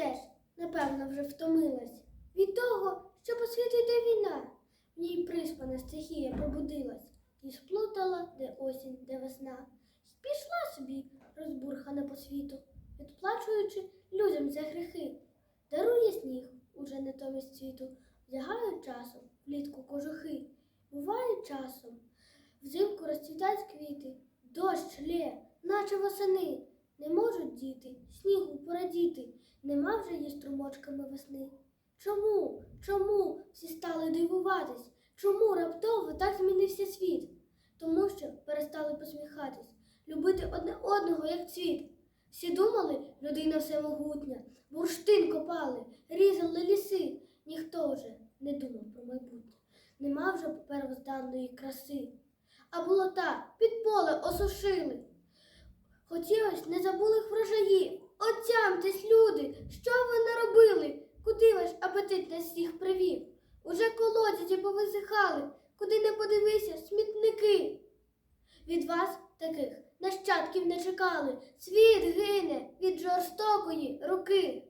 теж, напевно, вже втомилась від того, що по світу йде війна. В ній приспана стихія пробудилась і сплутала, де осінь, де весна. Пішла собі, розбурхана по світу, відплачуючи людям за гріхи. Дарує сніг уже натомість світу, вдягає часом влітку кожухи. Буває часом, взимку розцвітають квіти, дощ лє, наче восени. Не можуть діти снігу порадіти, нема вже її струмочками весни. Чому? Чому всі стали дивуватись? Чому раптово так змінився світ? Тому що перестали посміхатись, любити одне одного, як цвіт. Всі думали, людина всемогутня, бурштин копали, різали ліси. Ніхто вже не думав про майбутнє. Нема вже первозданної краси. А болота під поле осушили. Хотілось не забулих врожаїв. Отямтесь, люди, що ви наробили? Куди ваш апетит нас всіх привів? Уже колодязі повисихали, куди не подивися, смітники. Від вас таких нащадків не чекали. Світ гине від жорстокої руки.